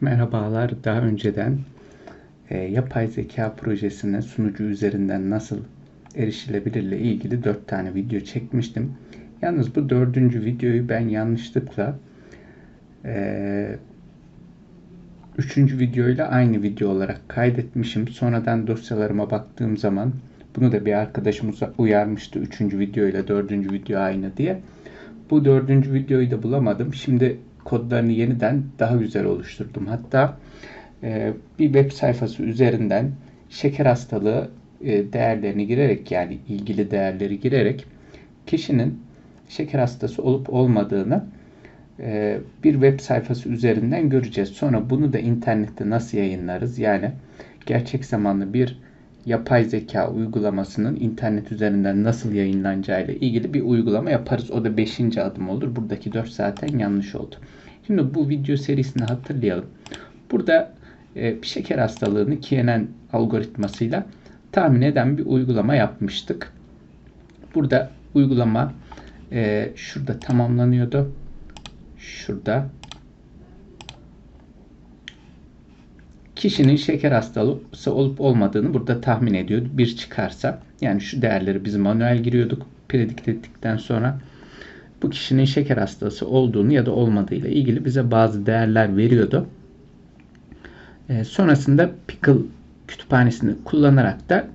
Merhabalar. Daha önceden e, yapay zeka projesine sunucu üzerinden nasıl erişilebilirle ilgili 4 tane video çekmiştim. Yalnız bu dördüncü videoyu ben yanlışlıkla e, üçüncü videoyla aynı video olarak kaydetmişim. Sonradan dosyalarıma baktığım zaman bunu da bir arkadaşımız uyarmıştı. Üçüncü video ile dördüncü video aynı diye. Bu dördüncü videoyu da bulamadım. Şimdi kodlarını yeniden daha güzel oluşturdum. Hatta e, bir web sayfası üzerinden şeker hastalığı e, değerlerini girerek yani ilgili değerleri girerek kişinin şeker hastası olup olmadığını e, bir web sayfası üzerinden göreceğiz. Sonra bunu da internette nasıl yayınlarız? Yani gerçek zamanlı bir yapay zeka uygulamasının internet üzerinden nasıl yayınlanacağı ile ilgili bir uygulama yaparız. O da 5. adım olur. Buradaki 4 zaten yanlış oldu. Şimdi bu video serisini hatırlayalım. Burada e, şeker hastalığını CNN algoritmasıyla tahmin eden bir uygulama yapmıştık. Burada uygulama e, şurada tamamlanıyordu. Şurada kişinin şeker hastalığı olup olmadığını burada tahmin ediyor. Bir çıkarsa yani şu değerleri biz manuel giriyorduk. Predikt ettikten sonra bu kişinin şeker hastası olduğunu ya da olmadığıyla ilgili bize bazı değerler veriyordu. E, sonrasında Pickle kütüphanesini kullanarak da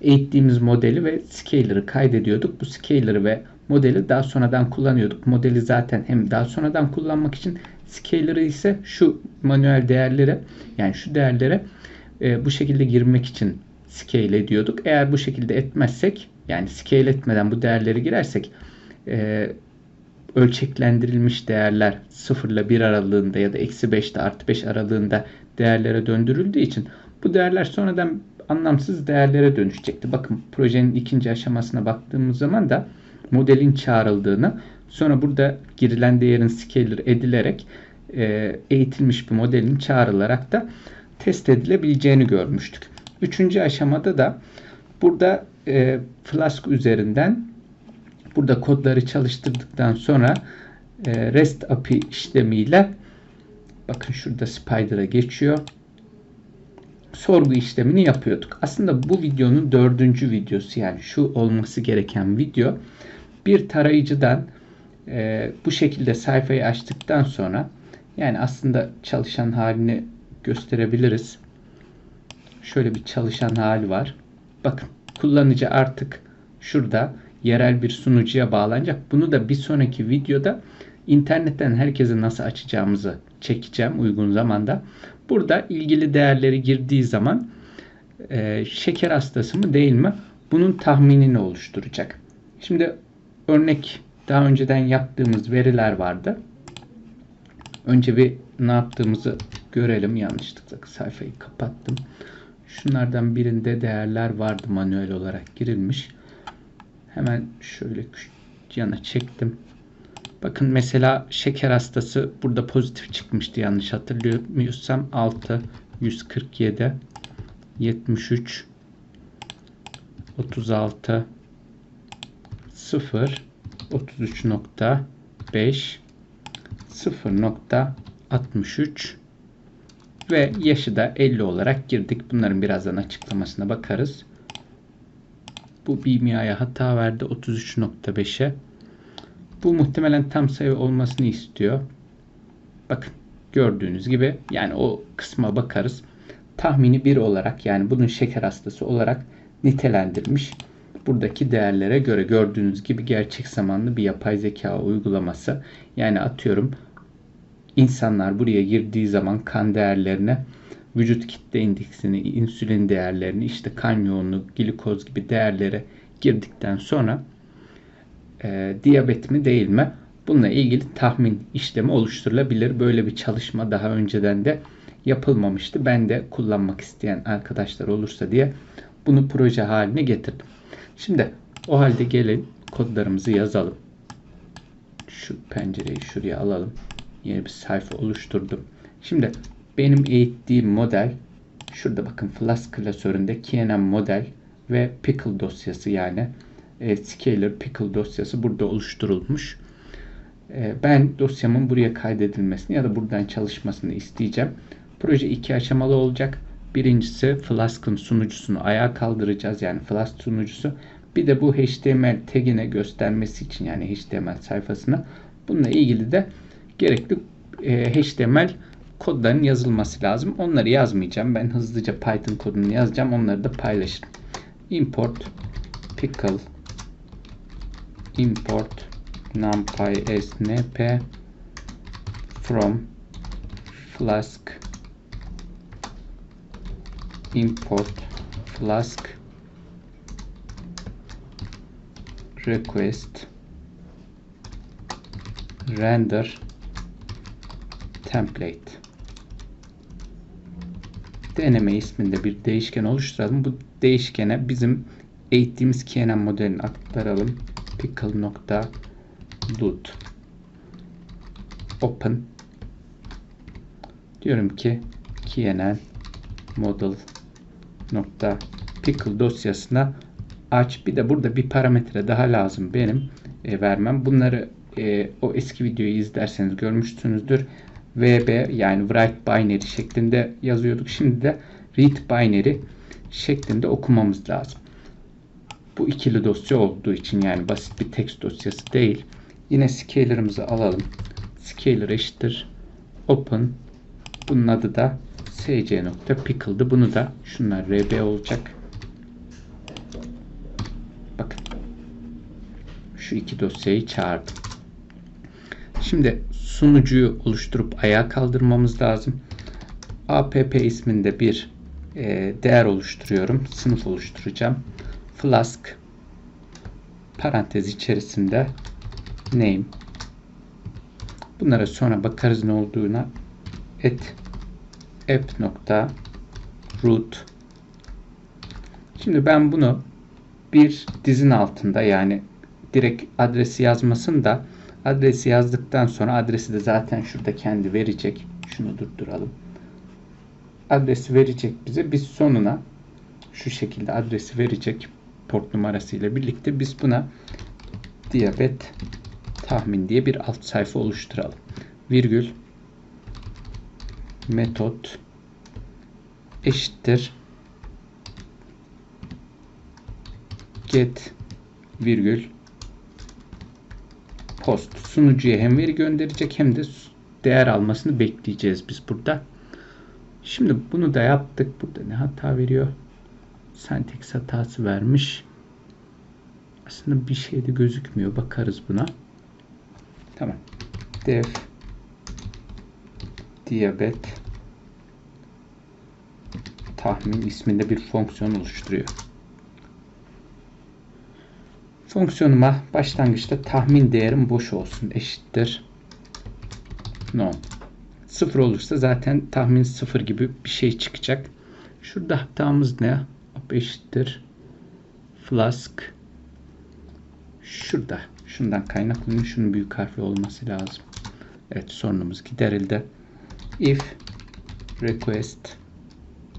eğittiğimiz modeli ve scaler'ı kaydediyorduk. Bu scaler'ı ve modeli daha sonradan kullanıyorduk. Modeli zaten hem daha sonradan kullanmak için scaler'ı ise şu manuel değerlere yani şu değerlere e, bu şekilde girmek için scale ediyorduk. Eğer bu şekilde etmezsek yani scale etmeden bu değerleri girersek e, ölçeklendirilmiş değerler 0 ile 1 aralığında ya da eksi 5 ile artı 5 aralığında değerlere döndürüldüğü için bu değerler sonradan anlamsız değerlere dönüşecekti. Bakın projenin ikinci aşamasına baktığımız zaman da modelin çağrıldığını sonra burada girilen değerin scaler edilerek e, eğitilmiş bir modelin çağrılarak da test edilebileceğini görmüştük. Üçüncü aşamada da burada e, Flask üzerinden burada kodları çalıştırdıktan sonra e, REST API işlemiyle bakın şurada Spider'a geçiyor. Sorgu işlemini yapıyorduk. Aslında bu videonun dördüncü videosu yani şu olması gereken video bir tarayıcıdan e, bu şekilde sayfayı açtıktan sonra yani aslında çalışan halini gösterebiliriz. Şöyle bir çalışan hali var. Bakın kullanıcı artık şurada yerel bir sunucuya bağlanacak. Bunu da bir sonraki videoda internetten herkese nasıl açacağımızı çekeceğim uygun zamanda. Burada ilgili değerleri girdiği zaman e, şeker hastası mı değil mi? Bunun tahminini oluşturacak. Şimdi örnek daha önceden yaptığımız veriler vardı. Önce bir ne yaptığımızı görelim. Yanlışlıkla sayfayı kapattım. Şunlardan birinde değerler vardı manuel olarak girilmiş. Hemen şöyle yana çektim. Bakın mesela şeker hastası burada pozitif çıkmıştı yanlış hatırlamıyorsam 6 147 73 36 0 33.5 0.63 ve yaşı da 50 olarak girdik. Bunların birazdan açıklamasına bakarız. Bu BMI'ye hata verdi 33.5'e. Bu muhtemelen tam sayı olmasını istiyor. Bakın gördüğünüz gibi yani o kısma bakarız. Tahmini 1 olarak yani bunun şeker hastası olarak nitelendirmiş. Buradaki değerlere göre gördüğünüz gibi gerçek zamanlı bir yapay zeka uygulaması. Yani atıyorum insanlar buraya girdiği zaman kan değerlerine vücut kitle indeksini, insülin değerlerini, işte kan yoğunluğu, glikoz gibi değerlere girdikten sonra e, diyabet mi değil mi? Bununla ilgili tahmin işlemi oluşturulabilir. Böyle bir çalışma daha önceden de yapılmamıştı. Ben de kullanmak isteyen arkadaşlar olursa diye bunu proje haline getirdim. Şimdi o halde gelin kodlarımızı yazalım. Şu pencereyi şuraya alalım. Yeni bir sayfa oluşturdum. Şimdi benim eğittiğim model şurada bakın Flask klasöründe KNN model ve pickle dosyası yani e, scalar pickle dosyası burada oluşturulmuş. E, ben dosyamın buraya kaydedilmesini ya da buradan çalışmasını isteyeceğim. Proje iki aşamalı olacak. Birincisi Flask'ın sunucusunu ayağa kaldıracağız. Yani Flask sunucusu. Bir de bu HTML tagine göstermesi için yani HTML sayfasına bununla ilgili de gerekli e, HTML kodların yazılması lazım. Onları yazmayacağım. Ben hızlıca Python kodunu yazacağım. Onları da paylaşırım. Import pickle import numpy snp from flask import flask request render template deneme isminde bir değişken oluşturalım. Bu değişkene bizim eğittiğimiz KNN modelini aktaralım. pickle nokta loot open diyorum ki KNN model pickle dosyasına aç. Bir de burada bir parametre daha lazım benim e, vermem. Bunları e, o eski videoyu izlerseniz görmüşsünüzdür. VB yani write binary şeklinde yazıyorduk. Şimdi de read binary şeklinde okumamız lazım. Bu ikili dosya olduğu için yani basit bir text dosyası değil. Yine scaler'ımızı alalım. Scaler eşittir open bunun adı da sc.pickle'dı. Bunu da şunlar rb olacak. Bakın. Şu iki dosyayı çağırdım. Şimdi sunucuyu oluşturup ayağa kaldırmamız lazım. app isminde bir e, değer oluşturuyorum. Sınıf oluşturacağım. Flask parantez içerisinde name bunlara sonra bakarız ne olduğuna et app nokta root. Şimdi ben bunu bir dizin altında yani direkt adresi yazmasın da adresi yazdıktan sonra adresi de zaten şurada kendi verecek. Şunu durduralım. Adresi verecek bize biz sonuna şu şekilde adresi verecek port numarası ile birlikte biz buna diyabet tahmin diye bir alt sayfa oluşturalım. Virgül metot eşittir get virgül post sunucuya hem veri gönderecek hem de değer almasını bekleyeceğiz biz burada. Şimdi bunu da yaptık. Burada ne hata veriyor? Syntax hatası vermiş. Aslında bir şey de gözükmüyor. Bakarız buna. Tamam. Def diyabet tahmin isminde bir fonksiyon oluşturuyor. Fonksiyonuma başlangıçta tahmin değerim boş olsun eşittir no. Sıfır olursa zaten tahmin sıfır gibi bir şey çıkacak. Şurada hatamız ne? eşittir flask şurada. Şundan kaynaklanıyor. Şunun büyük harfli olması lazım. Evet sorunumuz giderildi. If request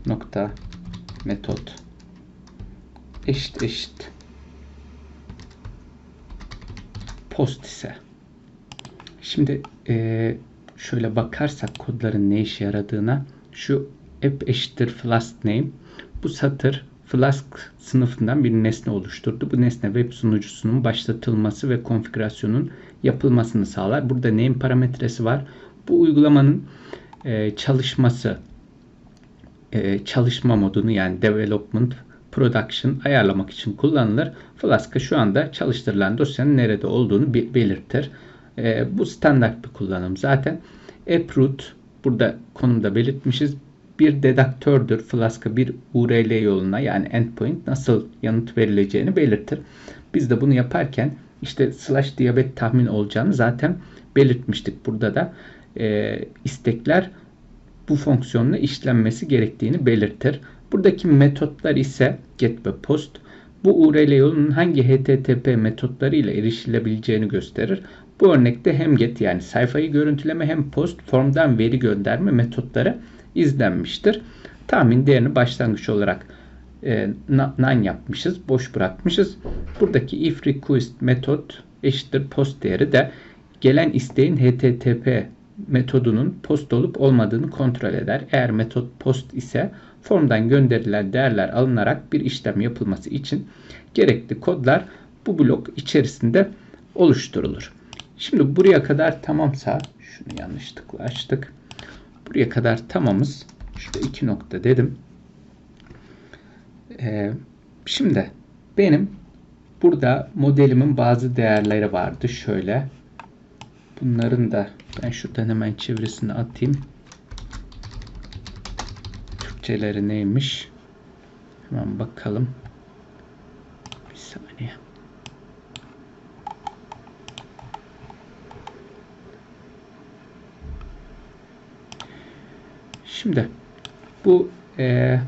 nokta metot eşit eşit post ise şimdi e, şöyle bakarsak kodların ne işe yaradığına şu app eşittir flask name bu satır Flask sınıfından bir nesne oluşturdu. Bu nesne web sunucusunun başlatılması ve konfigürasyonun yapılmasını sağlar. Burada name parametresi var. Bu uygulamanın e, çalışması e, çalışma modunu yani development production ayarlamak için kullanılır. Flask'a şu anda çalıştırılan dosyanın nerede olduğunu belirtir. E, bu standart bir kullanım zaten. AppRoot burada konumda belirtmişiz bir dedaktördür. Flask'a bir URL yoluna yani endpoint nasıl yanıt verileceğini belirtir. Biz de bunu yaparken işte slash diyabet tahmin olacağını zaten belirtmiştik. Burada da e, istekler bu fonksiyonla işlenmesi gerektiğini belirtir. Buradaki metotlar ise get ve post. Bu URL yolunun hangi HTTP metotları ile erişilebileceğini gösterir. Bu örnekte hem get yani sayfayı görüntüleme hem post formdan veri gönderme metotları izlenmiştir. Tahmin değerini başlangıç olarak e, none yapmışız. Boş bırakmışız. Buradaki if request metot eşittir post değeri de gelen isteğin HTTP metodunun post olup olmadığını kontrol eder. Eğer metot post ise formdan gönderilen değerler alınarak bir işlem yapılması için gerekli kodlar bu blok içerisinde oluşturulur. Şimdi buraya kadar tamamsa şunu yanlışlıkla açtık. Buraya kadar tamamız. Şurada iki nokta dedim. Ee, şimdi benim burada modelimin bazı değerleri vardı. Şöyle. Bunların da ben şuradan hemen çevresini atayım. Türkçeleri neymiş? Hemen bakalım. Bir saniye. Şimdi bu e,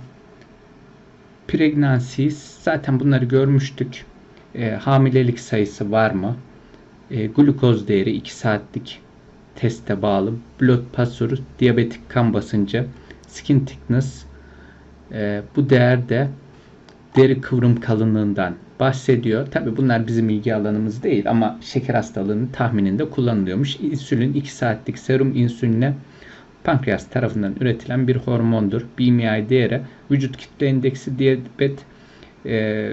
pregnancies zaten bunları görmüştük. E, hamilelik sayısı var mı? E, glukoz değeri 2 saatlik teste bağlı. Blood pressure, diyabetik kan basıncı, skin thickness. E, bu değer de deri kıvrım kalınlığından bahsediyor. Tabi bunlar bizim ilgi alanımız değil ama şeker hastalığının tahmininde kullanılıyormuş. İnsülin 2 saatlik serum insüline pankreas tarafından üretilen bir hormondur. BMI değeri vücut kitle indeksi diyabet e,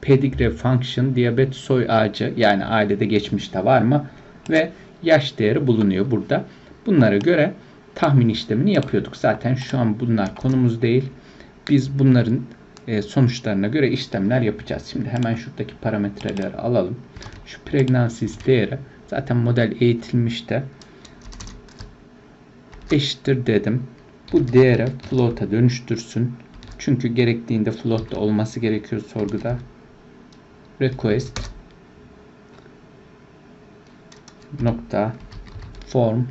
pedigree function diyabet soy ağacı yani ailede geçmişte var mı ve yaş değeri bulunuyor burada. Bunlara göre tahmin işlemini yapıyorduk. Zaten şu an bunlar konumuz değil. Biz bunların e, sonuçlarına göre işlemler yapacağız. Şimdi hemen şuradaki parametreleri alalım. Şu pregnancies değeri zaten model eğitilmişti eşittir dedim. Bu değere float'a dönüştürsün. Çünkü gerektiğinde float'ta olması gerekiyor sorguda. Request nokta form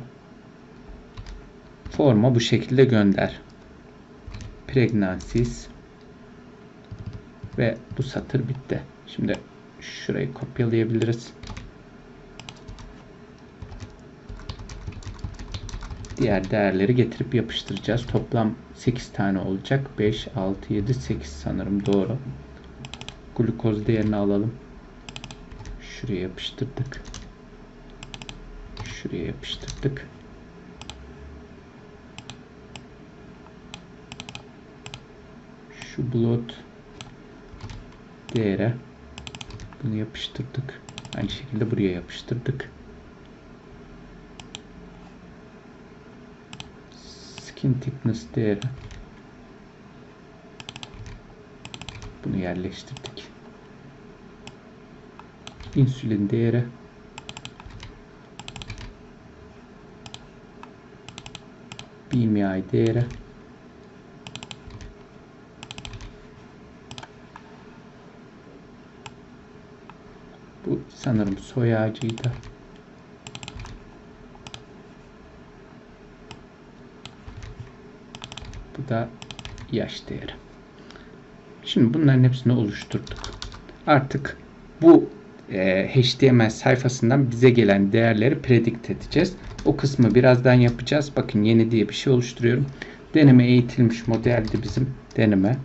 forma bu şekilde gönder. Pregnancies ve bu satır bitti. Şimdi şurayı kopyalayabiliriz. diğer değerleri getirip yapıştıracağız. Toplam 8 tane olacak. 5, 6, 7, 8 sanırım doğru. Glukoz değerini alalım. Şuraya yapıştırdık. Şuraya yapıştırdık. Şu blood değere bunu yapıştırdık. Aynı şekilde buraya yapıştırdık. skin thickness değeri. Bunu yerleştirdik. İnsülin değeri. BMI değeri. Bu sanırım soy ağacıydı. da yaş değeri. Şimdi bunların hepsini oluşturduk. Artık bu e, HTML sayfasından bize gelen değerleri predict edeceğiz. O kısmı birazdan yapacağız. Bakın yeni diye bir şey oluşturuyorum. Deneme eğitilmiş modeldi bizim deneme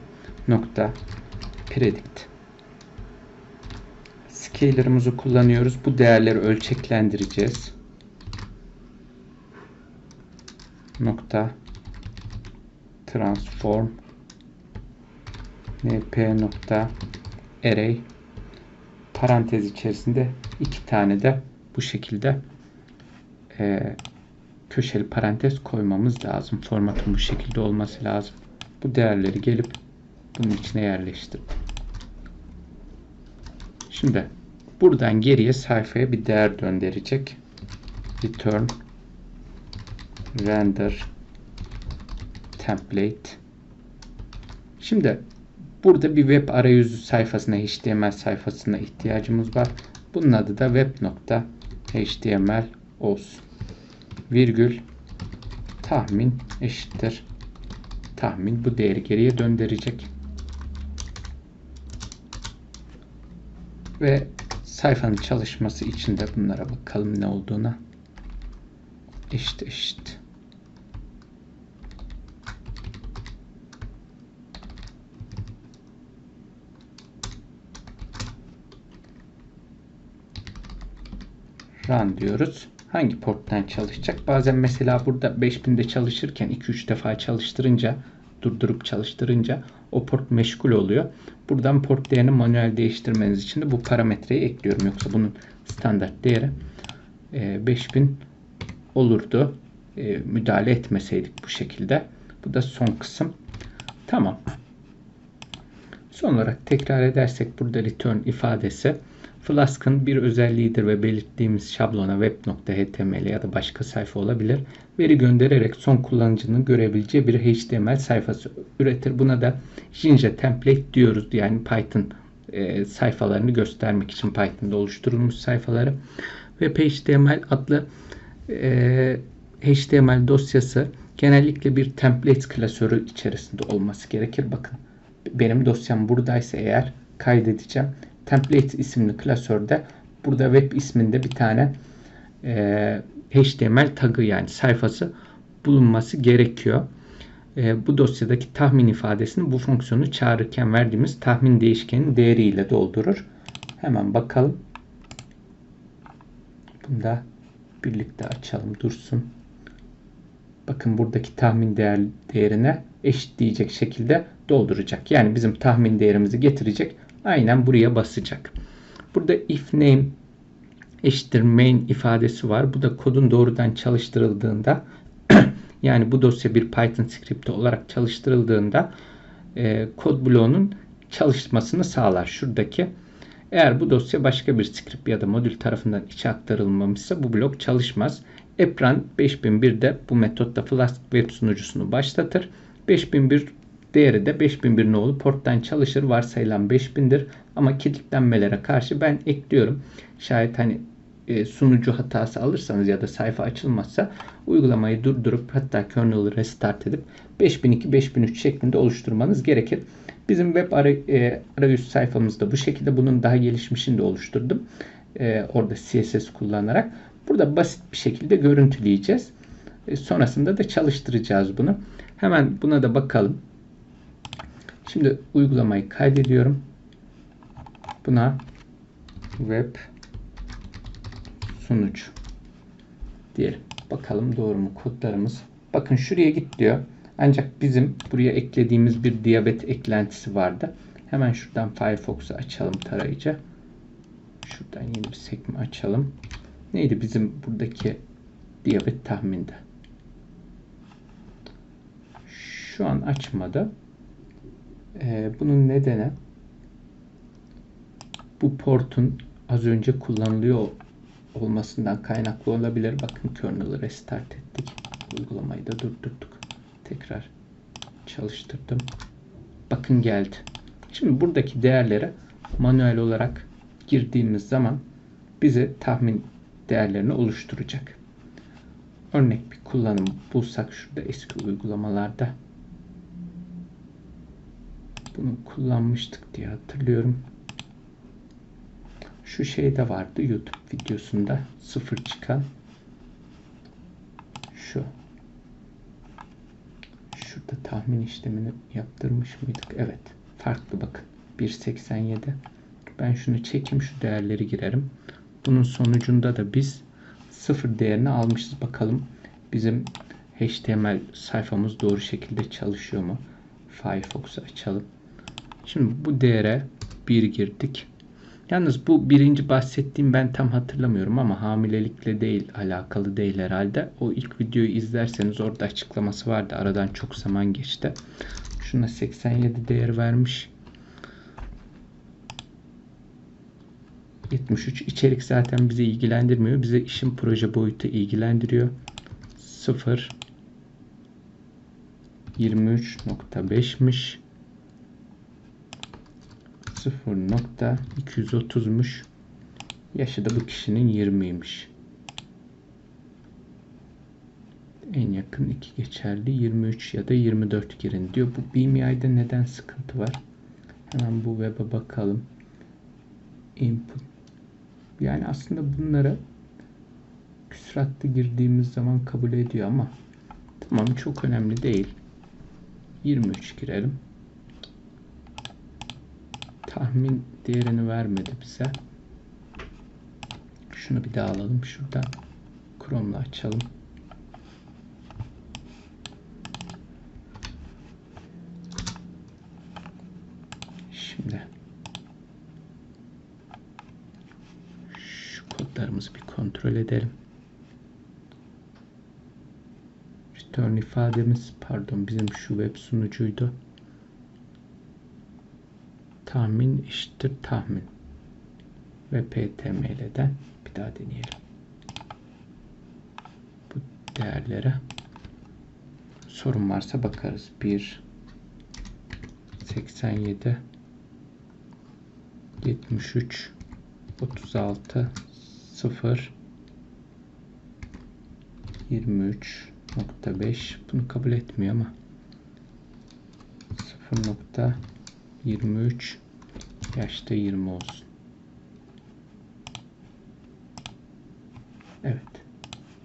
nokta predict. Scaler'ımızı kullanıyoruz. Bu değerleri ölçeklendireceğiz. Nokta transform np nokta array parantez içerisinde iki tane de bu şekilde e, köşeli parantez koymamız lazım. Formatın bu şekilde olması lazım. Bu değerleri gelip bunun içine yerleştirdim. Şimdi buradan geriye sayfaya bir değer döndürecek. Return render template. Şimdi burada bir web arayüzü sayfasına HTML sayfasına ihtiyacımız var. Bunun adı da web.html olsun. Virgül tahmin eşittir. Tahmin bu değeri geriye döndürecek. Ve sayfanın çalışması için de bunlara bakalım ne olduğuna. Eşit eşit. Run diyoruz. hangi porttan çalışacak? Bazen mesela burada 5000'de çalışırken 2-3 defa çalıştırınca durdurup çalıştırınca o port meşgul oluyor. Buradan port değerini manuel değiştirmeniz için de bu parametreyi ekliyorum. Yoksa bunun standart değeri 5000 e, olurdu. E, müdahale etmeseydik bu şekilde. Bu da son kısım. Tamam. Son olarak tekrar edersek burada return ifadesi Flask'ın bir özelliğidir ve belirttiğimiz şablona web.html ya da başka sayfa olabilir. Veri göndererek son kullanıcının görebileceği bir HTML sayfası üretir. Buna da Jinja template diyoruz. Yani Python e, sayfalarını göstermek için Python'da oluşturulmuş sayfaları. Web HTML adlı e, HTML dosyası genellikle bir template klasörü içerisinde olması gerekir. Bakın benim dosyam buradaysa eğer kaydedeceğim. Template isimli klasörde burada web isminde bir tane e, HTML tagı yani sayfası bulunması gerekiyor. E, bu dosyadaki tahmin ifadesini bu fonksiyonu çağırırken verdiğimiz tahmin değişkenin değeriyle doldurur. Hemen bakalım. Bunu da birlikte açalım dursun. Bakın buradaki tahmin değer, değerine eşitleyecek şekilde dolduracak. Yani bizim tahmin değerimizi getirecek. Aynen buraya basacak. Burada if name eşittir main ifadesi var. Bu da kodun doğrudan çalıştırıldığında yani bu dosya bir Python script olarak çalıştırıldığında e, kod bloğunun çalışmasını sağlar. Şuradaki eğer bu dosya başka bir script ya da modül tarafından içe aktarılmamışsa bu blok çalışmaz. Epran 5001'de bu metotta Flask web sunucusunu başlatır. 5001 değeri de 5001 nolu porttan çalışır. Varsayılan 5000'dir. Ama kilitlenmelere karşı ben ekliyorum. Şayet hani e, sunucu hatası alırsanız ya da sayfa açılmazsa uygulamayı durdurup hatta kernel'ı restart edip 5002-5003 şeklinde oluşturmanız gerekir. Bizim web e, arayüz sayfamızda bu şekilde bunun daha gelişmişini de oluşturdum. E, orada CSS kullanarak. Burada basit bir şekilde görüntüleyeceğiz. Sonrasında da çalıştıracağız bunu. Hemen buna da bakalım. Şimdi uygulamayı kaydediyorum. Buna web sunucu diyelim. Bakalım doğru mu kodlarımız. Bakın şuraya git diyor. Ancak bizim buraya eklediğimiz bir diyabet eklentisi vardı. Hemen şuradan Firefox'u açalım tarayıcı. Şuradan yeni bir sekme açalım. Neydi bizim buradaki diyabet tahminde? Şu an açmadı. Ee, bunun nedeni bu portun az önce kullanılıyor olmasından kaynaklı olabilir. Bakın kernel'ı restart ettik. Uygulamayı da durdurduk. Tekrar çalıştırdım. Bakın geldi. Şimdi buradaki değerlere manuel olarak girdiğimiz zaman bize tahmin değerlerini oluşturacak. Örnek bir kullanım bulsak şurada eski uygulamalarda bunu kullanmıştık diye hatırlıyorum. Şu şey de vardı YouTube videosunda sıfır çıkan şu şurada tahmin işlemini yaptırmış mıydık? Evet. Farklı bakın. 1.87 ben şunu çekeyim şu değerleri girerim. Bunun sonucunda da biz sıfır değerini almışız. Bakalım bizim HTML sayfamız doğru şekilde çalışıyor mu? Firefox'u açalım. Şimdi bu değere 1 girdik. Yalnız bu birinci bahsettiğim ben tam hatırlamıyorum ama hamilelikle değil alakalı değil herhalde. O ilk videoyu izlerseniz orada açıklaması vardı. Aradan çok zaman geçti. Şuna 87 değer vermiş. 73 içerik zaten bizi ilgilendirmiyor. Bize işin proje boyutu ilgilendiriyor. 0 23.5'miş. 0.230'muş. Yaşı da bu kişinin 20'ymiş. En yakın iki geçerli 23 ya da 24 girin diyor. Bu BMI'de neden sıkıntı var? Hemen bu web'e bakalım. Input. Yani aslında bunları küsuratlı girdiğimiz zaman kabul ediyor ama tamam çok önemli değil. 23 girelim tahmin değerini vermedi bize. Şunu bir daha alalım şuradan. Chrome'la açalım. Şimdi şu kodlarımızı bir kontrol edelim. Return ifademiz pardon bizim şu web sunucuydu. Tahmin eşittir tahmin. Ve ptml'den bir daha deneyelim. Bu değerlere sorun varsa bakarız. 1 87 73 36 0 23.5 bunu kabul etmiyor ama 0.23 yaşta 20 olsun. Evet.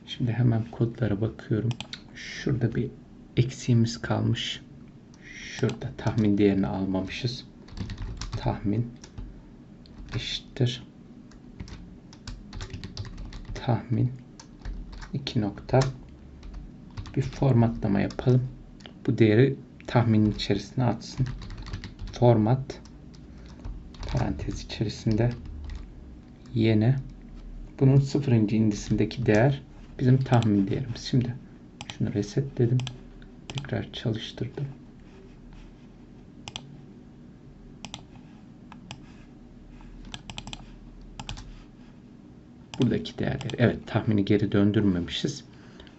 Şimdi hemen kodlara bakıyorum. Şurada bir eksiğimiz kalmış. Şurada tahmin değerini almamışız. Tahmin eşittir. Tahmin 2 nokta bir formatlama yapalım. Bu değeri tahminin içerisine atsın. Format parantez içerisinde yeni bunun sıfırıncı indisindeki değer bizim tahmin değerimiz. Şimdi şunu resetledim. Tekrar çalıştırdım. Buradaki değerleri. Evet tahmini geri döndürmemişiz.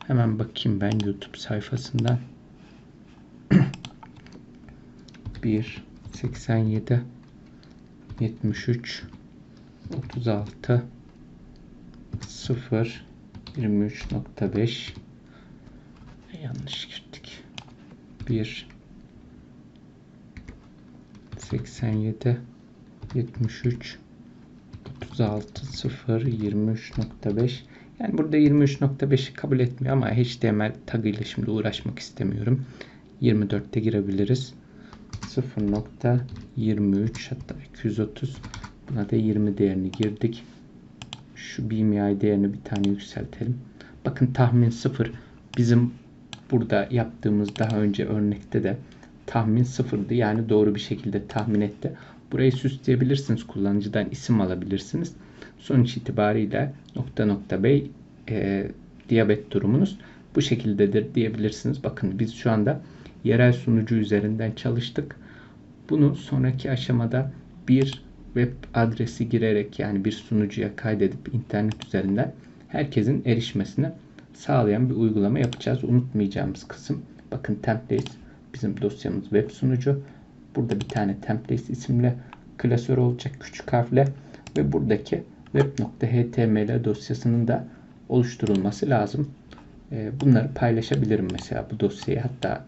Hemen bakayım ben YouTube sayfasından 1 87 73 36 0 23.5 yanlış girdik. 1 87 73 36 0 23.5 yani burada 23.5'i kabul etmiyor ama HTML tag ile şimdi uğraşmak istemiyorum. 24'te girebiliriz 0.23 hatta 230 buna da 20 değerini girdik. Şu BMI değerini bir tane yükseltelim. Bakın tahmin 0 bizim burada yaptığımız daha önce örnekte de tahmin sıfırdı. Yani doğru bir şekilde tahmin etti. Burayı süsleyebilirsiniz. Kullanıcıdan isim alabilirsiniz. Sonuç itibariyle nokta nokta bey e, diyabet durumunuz bu şekildedir diyebilirsiniz. Bakın biz şu anda yerel sunucu üzerinden çalıştık. Bunu sonraki aşamada bir web adresi girerek yani bir sunucuya kaydedip internet üzerinden herkesin erişmesine sağlayan bir uygulama yapacağız. Unutmayacağımız kısım bakın templates bizim dosyamız web sunucu. Burada bir tane templates isimli klasör olacak küçük harfle ve buradaki web.html dosyasının da oluşturulması lazım. Ee, bunları paylaşabilirim mesela bu dosyayı hatta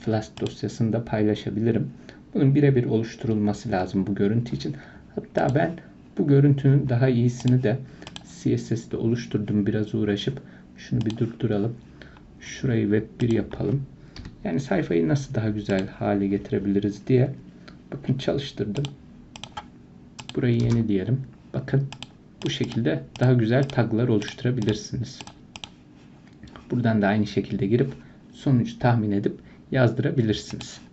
Flash dosyasında paylaşabilirim. Bunun birebir oluşturulması lazım bu görüntü için. Hatta ben bu görüntünün daha iyisini de CSS'de oluşturdum. Biraz uğraşıp şunu bir durduralım. Şurayı web 1 yapalım. Yani sayfayı nasıl daha güzel hale getirebiliriz diye. Bakın çalıştırdım. Burayı yeni diyelim. Bakın bu şekilde daha güzel taglar oluşturabilirsiniz. Buradan da aynı şekilde girip sonucu tahmin edip yazdırabilirsiniz.